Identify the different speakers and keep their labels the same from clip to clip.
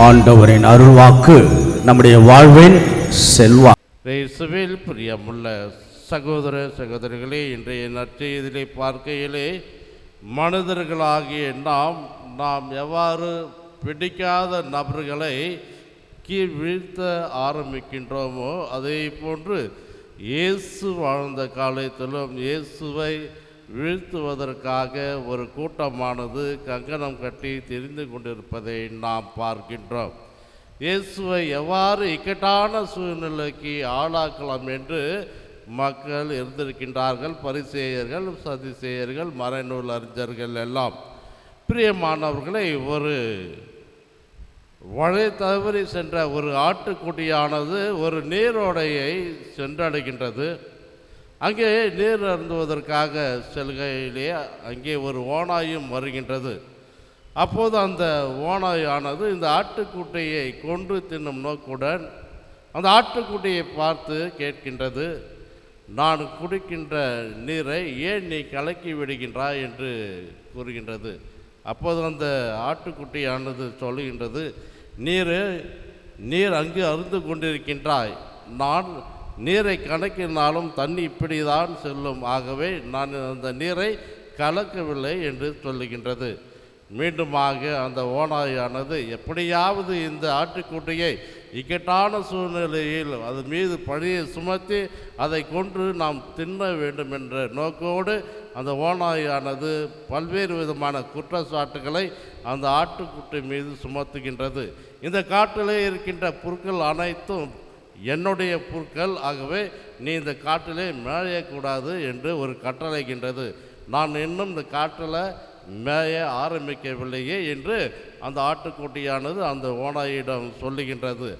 Speaker 1: ஆண்டவரின் அருள்வாக்கு நம்முடைய வாழ்வின் செல்வா
Speaker 2: இயேசுவில் பிரியமுள்ள சகோதர சகோதரிகளே இன்றைய நற்செய்தியிலே பார்க்கையிலே மனிதர்களாகிய நாம் நாம் எவ்வாறு பிடிக்காத நபர்களை கீழ் வீழ்த்த ஆரம்பிக்கின்றோமோ அதே போன்று இயேசு வாழ்ந்த காலத்திலும் இயேசுவை வீழ்த்துவதற்காக ஒரு கூட்டமானது கங்கணம் கட்டி தெரிந்து கொண்டிருப்பதை நாம் பார்க்கின்றோம். இயேசுவை எவ்வாறு இக்கட்டான சூழ்நிலைக்கு ஆளாக்கலாம் என்று மக்கள் இருந்திருக்கின்றார்கள். பரிசேயர்கள் சதிசேயர்கள் மறைநூல் அறிஞர்கள் எல்லாம். பிரியமானவர்களை ஒரு வழி தவறி சென்ற ஒரு ஆட்டுக்குட்டியானது ஒரு நீரோடையை சென்றடைகின்றது. அங்கே நீர் அருந்துவதற்காக செல்கையிலே அங்கே ஒரு ஓனாயும் வருகின்றது. அப்போது அந்த ஓனாயானது இந்த ஆட்டுக்குட்டியை கொன்று தின்னும் நோக்குடன் அந்த ஆட்டுக்குட்டியை பார்த்து கேட்கின்றது நான் குடிக்கின்ற நீரை ஏன் நீ கலக்கி விடுகின்றாய்? என்று கூறுகின்றது. அப்போது அந்த ஆட்டுக்குட்டியானது சொல்லுகின்றது நீர் நீர் அங்கு அருந்து கொண்டிருக்கின்றாய் நான் நீரை கணக்கினாலும் தண்ணி இப்படி தான் செல்லும். ஆகவே நான் அந்த நீரை கலக்கவில்லை என்று சொல்லுகின்றது. மீண்டுமாக அந்த ஓநாயானது எப்படியாவது இந்த ஆட்டுக்குட்டியை இக்கட்டான சூழ்நிலையில் அது மீது பழியை சுமத்தி அதை கொன்று நாம் தின்ன வேண்டும் என்ற நோக்கோடு அந்த ஓநாயானது பல்வேறு விதமான குற்றச்சாட்டுகளை அந்த ஆட்டுக்குட்டி மீது சுமத்துகின்றது. இந்த காட்டிலே இருக்கின்ற புற்கள் அனைத்தும் என்னுடைய புற்கள் ஆகவே நீ இந்த காட்டிலே மேயக்கூடாது என்று ஒரு கட்டளைகின்றது நான் இன்னும் இந்த காட்டில் மேய ஆரம்பிக்கவில்லையே என்று அந்த ஆட்டுக்குட்டியானது அந்த ஓனாயிடம் சொல்லுகின்றது.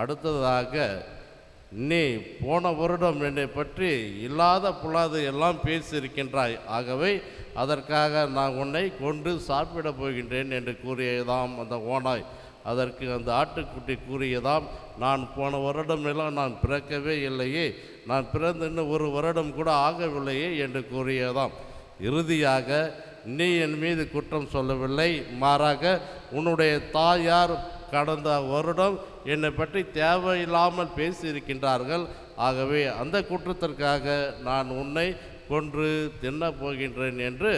Speaker 2: அடுத்ததாக நீ போன வருடம் என்னை பற்றி இல்லாத புலாது எல்லாம் பேசியிருக்கின்றாய். ஆகவே அதற்காக நான் உன்னை கொண்டு சாப்பிட போகின்றேன் என்று கூறியதாம் அந்த ஓனாய் அதற்கு அந்த ஆட்டுக்குட்டி கூறியதாம் நான் போன வருடம் எல்லாம் நான் பிறக்கவே இல்லையே நான் பிறந்து இன்னும் ஒரு வருடம் கூட ஆகவில்லையே என்று கூறியதாம். இறுதியாக நீ என் மீது குற்றம் சொல்லவில்லை மாறாக உன்னுடைய தாயார் கடந்த வருடம் என்னை பற்றி தேவையில்லாமல் பேசியிருக்கின்றார்கள். ஆகவே அந்த குற்றத்திற்காக நான் உன்னை கொன்று தின்னப் போகின்றேன் என்று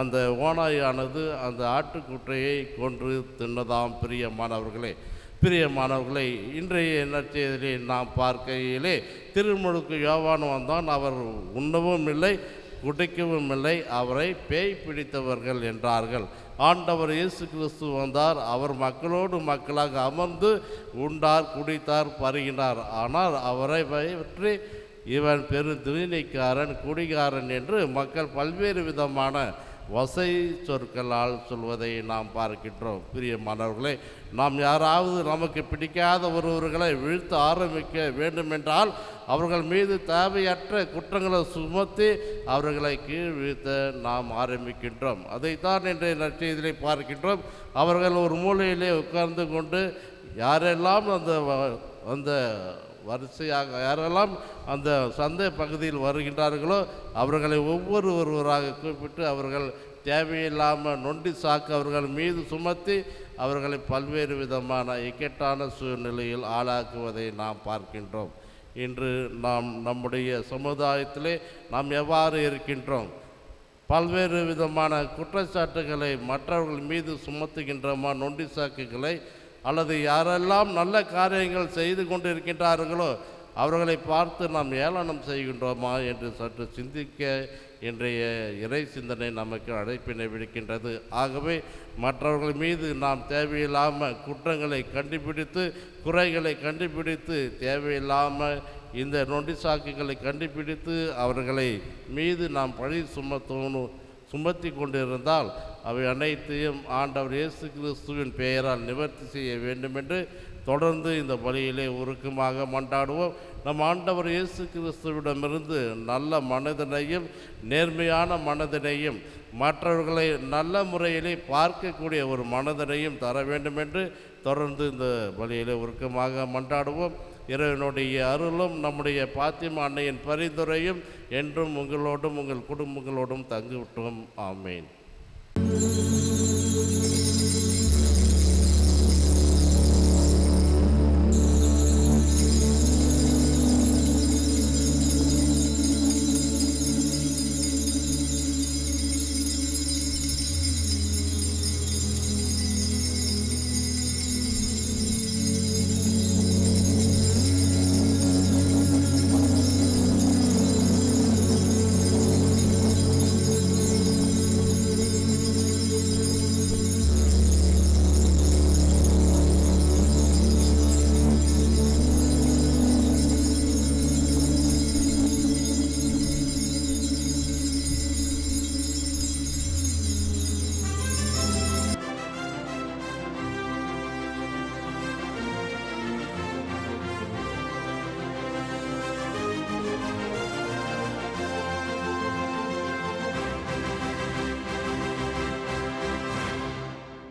Speaker 2: அந்த ஓநாயானது அந்த ஆட்டுக்குட்டையை கொன்று தின்னதாம். பிரியமானவர்களே பிரியமானவர்களை இன்றைய நற்செய்தியிலே நாம் பார்க்கையிலே திருமுழுக்கு யோவான் வந்தான். அவர் உண்ணவும் இல்லை குடிக்கவும் இல்லை அவரை பேய் பிடித்தவர்கள் என்றார்கள். ஆண்டவர் இயேசு கிறிஸ்து வந்தார். அவர் மக்களோடு மக்களாக அமர்ந்து உண்டார் குடித்தார் பருகினார். ஆனால் அவரை பற்றி இவன் பெரு துணிக்காரன் குடிகாரன் என்று மக்கள் பல்வேறு விதமான வசை சொற்களால் சொல்வதை நாம் பார்க்கின்றோம். பிரியமானவர்களே நாம் யாராவது நமக்கு பிடிக்காத ஒருவர்களை வீழ்த்த ஆரம்பிக்க வேண்டுமென்றால் அவர்கள் மீது தேவையற்ற குற்றங்களை சுமத்தி அவர்களை கீழ் வீழ்த்த நாம் ஆரம்பிக்கின்றோம். அதைத்தான் இன்றைய நற்செய்தியிலே பார்க்கின்றோம். அவர்கள் ஒரு மூலையிலே உட்கார்ந்து கொண்டு யாரெல்லாம் அந்த வ- அந்த வரிசையாக யாரெல்லாம் அந்த சந்தை பகுதியில் வருகின்றார்களோ அவர்களை ஒவ்வொரு ஒருவராக கூப்பிட்டு அவர்கள் தேவையில்லாமல் நொண்டி சாக்கு அவர்கள் மீது சுமத்தி அவர்களை பல்வேறு விதமான இக்கட்டான சூழ்நிலையில் ஆளாக்குவதை நாம் பார்க்கின்றோம். இன்று நாம் நம்முடைய சமுதாயத்திலே நாம் எவ்வாறு இருக்கின்றோம்? பல்வேறு விதமான குற்றச்சாட்டுகளை மற்றவர்கள் மீது சுமத்துகின்றோமா? நொண்டி சாக்குகளை அல்லது யாரெல்லாம் நல்ல காரியங்கள் செய்து கொண்டிருக்கின்றார்களோ அவர்களை பார்த்து நாம் ஏளனம் செய்கின்றோமா என்று சற்று சிந்திக்க இன்றைய இறை சிந்தனை நமக்கு அழைப்பினை விடுக்கின்றது. ஆகவே மற்றவர்கள் மீது நாம் தேவையில்லாமல் குற்றங்களை கண்டுபிடித்து குறைகளை கண்டுபிடித்து தேவையில்லாமல் இந்த நொண்டி சாக்குகளை கண்டுபிடித்து அவர்களை மீது நாம் பழி சுமத்தணும் சுமத்தி கொண்டிருந்தால் அவை அனைத்தையும் ஆண்டவர் இயேசு கிறிஸ்துவின் பெயரால் நிவர்த்தி செய்ய வேண்டுமென்று தொடர்ந்து இந்த பலியிலே உருக்கமாக மண்டாடுவோம் நம் ஆண்டவர் இயேசு கிறிஸ்துவிடமிருந்து நல்ல மனதினையும் நேர்மையான மனதினையும் மற்றவர்களை நல்ல முறையிலே பார்க்கக்கூடிய ஒரு மனதினையும் தர வேண்டுமென்று தொடர்ந்து இந்த பலியிலே உருக்கமாக மண்டாடுவோம் இறைவனுடைய அருளும் நம்முடைய பாத்திமா அன்னையின் பரிந்துரையும் என்றும் உங்களோடும் உங்கள் குடும்பங்களோடும் தங்கிவிட்டோம். ஆமேன்.